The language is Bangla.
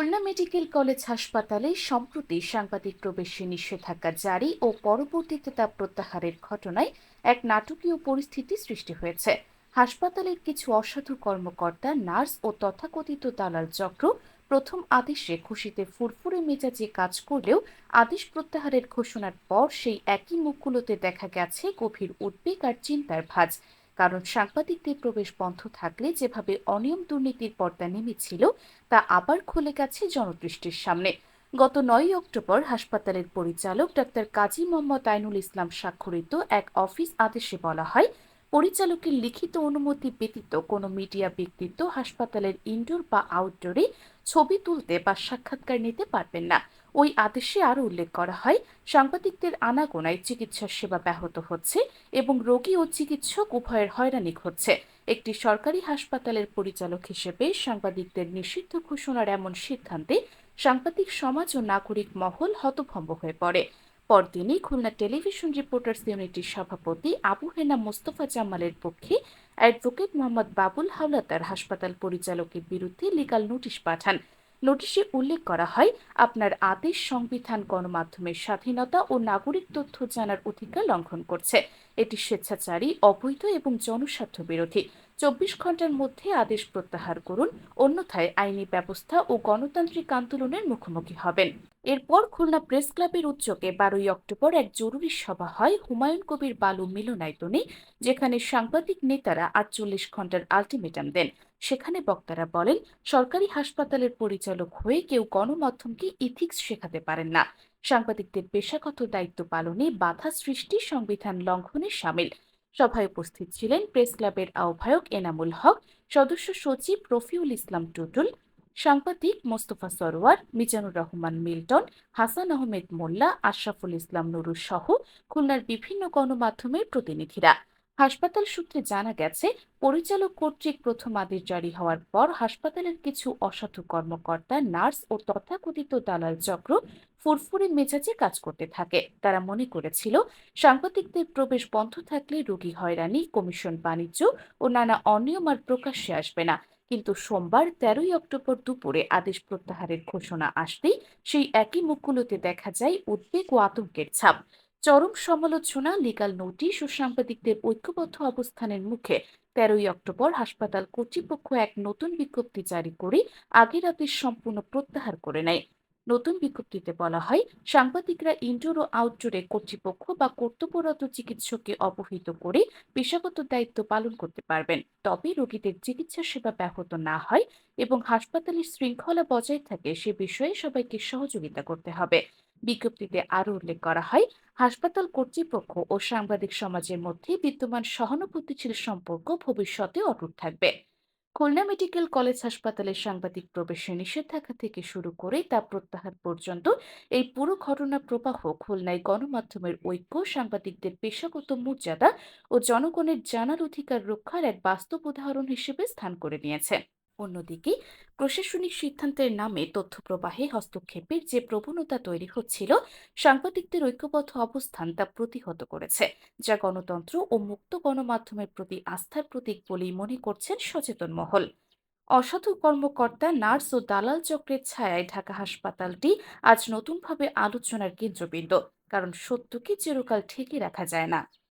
খুলনা মেডিকেল কলেজ হাসপাতালে সম্প্রতি সাংবাদিক প্রবেশে নিষেধাজ্ঞা জারি ও পরবর্তীতে তা প্রত্যাহারের ঘটনায় এক নাটকীয় পরিস্থিতি সৃষ্টি হয়েছে। হাসপাতালের কিছু অসাধু কর্মকর্তা, নার্স ও তথাকথিত দালাল চক্র প্রথম আদেশে খুশিতে ফুরফুরে মেজাজে কাজ করলেও আদেশ প্রত্যাহারের ঘোষণার পর সেই একই মুখগুলোতে দেখা গেছে গভীর উদ্বেগ আর চিন্তার ভাঁজ। কারণ সাংবাদিকদের প্রবেশ বন্ধ থাকলে যেভাবে অনিয়ম দুর্নীতির পর্দা নেমেছিল, তা আবার খুলে গেছে জনদৃষ্টির সামনে। গত নয় অক্টোবর হাসপাতালের পরিচালক ডাক্তার কাজী মোহাম্মদ আইনুল ইসলাম স্বাক্ষরিত এক অফিস আদেশে বলা হয়, পরিচালকের লিখিত অনুমতি ব্যতীত কোনো মিডিয়া ব্যক্তিত্ব হাসপাতালের ইনডোর বা আউটডোরে ছবি তুলতে বা সাক্ষাৎকার নিতে পারবেন না। ওই আদেশে আরও উল্লেখ করা হয়, সাংবাদিকদের আনাগোনায় চিকিৎসা সেবা ব্যাহত হচ্ছে এবং রোগী ও চিকিৎসক উভয়ের হয়রানি হচ্ছে একটি সরকারি হাসপাতালের পরিচালক হিসেবে সাংবাদিকদের নিষিদ্ধ ঘোষণার এমন সিদ্ধান্তে সাংবাদিক সমাজ ও নাগরিক মহল হতভম্ব হয়ে পড়ে। পরদিনই খুলনা টেলিভিশন রিপোর্টার্স ইউনিটির সভাপতি আবু হেনা মোস্তফা জামালের পক্ষে অ্যাডভোকেট মোহাম্মদ বাবুল হাওলাদার হাসপাতাল পরিচালকের বিরুদ্ধে লিগাল নোটিশ পাঠান। নোটিশে উল্লেখ করা হয়, আপনার আদেশ সংবিধান, গণমাধ্যমের স্বাধীনতা ও নাগরিক তথ্য জানার অধিকার লঙ্ঘন করছে। এটি স্বেচ্ছাচারী, অবৈধ এবং জনস্বার্থ বিরোধী। চব্বিশ ঘণ্টার মধ্যে আদেশ প্রত্যাহার করুন, অন্যথায় আইনি ব্যবস্থা ও গণতান্ত্রিক আন্দোলনের মুখোমুখি হবেন। এরপর খুলনা প্রেস ক্লাবের উদ্যোগে বারোই অক্টোবর এক জরুরি সভা হয় হুমায়ুন কবির বালু মিলনায়তনে, যেখানে সাংবাদিক নেতারা আটচল্লিশ ঘণ্টার আলটিমেটাম দেন। সেখানে বক্তারা বলেন, সরকারি হাসপাতালের পরিচালক হয়ে কেউ গণমাধ্যমকে ইথিক্স শেখাতে পারেন না। সাংবাদিকদের পেশাগত দায়িত্ব পালনে বাধা সৃষ্টি সংবিধান লঙ্ঘনের সামিল। সভায় উপস্থিত ছিলেন প্রেস ক্লাবের আহ্বায়ক এনামুল হক, সদস্য সচিব রফিউল ইসলাম টুটুল, সাংবাদিক মোস্তফা সরোয়ার মিজানুর রহমান মিল্টন, হাসান আহমেদ মোল্লা, আশরাফুল ইসলাম নুরুর সহ খুলনার বিভিন্ন গণমাধ্যমের প্রতিনিধিরা। হাসপাতাল সূত্রে জানা গেছে, পরিচালক কর্তৃক প্রথম আদেশ জারি হওয়ার পর হাসপাতালের কিছু অসাধু কর্মকর্তা, নার্স ও তথাকথিত দালাল চক্র ফুরফুরে মেজাজে কাজ করতে থাকে। তারা মনে করেছিল, সাংবাদিকদের প্রবেশ বন্ধ থাকলে রোগী হয়রানি, কমিশন বাণিজ্য ও নানা অনিয়ম আর প্রকাশ্যে আসবে না। কিন্তু সোমবার তেরোই অক্টোবর দুপুরে আদেশ প্রত্যাহারের ঘোষণা আসতেই সেই একই মুখগুলোতে দেখা যায় উদ্বেগ ও আতঙ্কের ছাপ। চরম সমালোচনা লিগাল নোটিশ ও সাংবাদিকদের ঐক্যবদ্ধ অবস্থানের মুখে তেরোই অক্টোবর হাসপাতাল কর্তৃপক্ষ এক নতুন বিজ্ঞপ্তি জারি করে আগের আদেশ সম্পূর্ণ প্রত্যাহার করে নেয়। নতুন বিজ্ঞপ্তিতে বলা হয়, সাংবাদিকরা ইনডোর ও আউটডোরে কর্তৃপক্ষ বা কর্তব্যরত চিকিৎসককে অবহিত করে পেশাগত দায়িত্ব পালন করতে পারবেন। তবে রোগীদের চিকিৎসা সেবা ব্যাহত না হয় এবং হাসপাতালের শৃঙ্খলা বজায় থাকে সে বিষয়ে সবাইকে সহযোগিতা করতে হবে। বিজ্ঞপ্তিতে আরও উল্লেখ করা হয়, হাসপাতাল কর্তৃপক্ষ ও সাংবাদিক সমাজের মধ্যে বিদ্যমান সহানুভূতিশীল সম্পর্ক ভবিষ্যতে অটুট থাকবে। খুলনা মেডিকেল কলেজ হাসপাতালে সাংবাদিক প্রবেশে নিষেধাজ্ঞা থেকে শুরু করে তা প্রত্যাহার পর্যন্ত এই পুরো ঘটনা প্রবাহ খুলনায় গণমাধ্যমের ঐক্য, সাংবাদিকদের পেশাগত মর্যাদা ও জনগণের জানার অধিকার রক্ষার এক বাস্তব উদাহরণ হিসেবে স্থান করে নিয়েছে। অন্যদিকে, প্রশাসনিক সিদ্ধান্তের নামে তথ্য প্রবাহে হস্তক্ষেপের যে প্রবণতা তৈরি হচ্ছিল, সাংবাদিকদের ঐক্যবদ্ধ অবস্থান তা প্রতিহত করেছে, যা গণতন্ত্র ও মুক্ত গণমাধ্যমের প্রতি আস্থার প্রতীক বলেই মনে করছেন সচেতন মহল। অসাধু কর্মকর্তা নার্স ও দালাল চক্রের ছায়ায় ঢাকা হাসপাতালটি আজ নতুনভাবে আলোচনার কেন্দ্রবিন্দু, কারণ সত্যকে চিরকাল ঠেকে রাখা যায় না।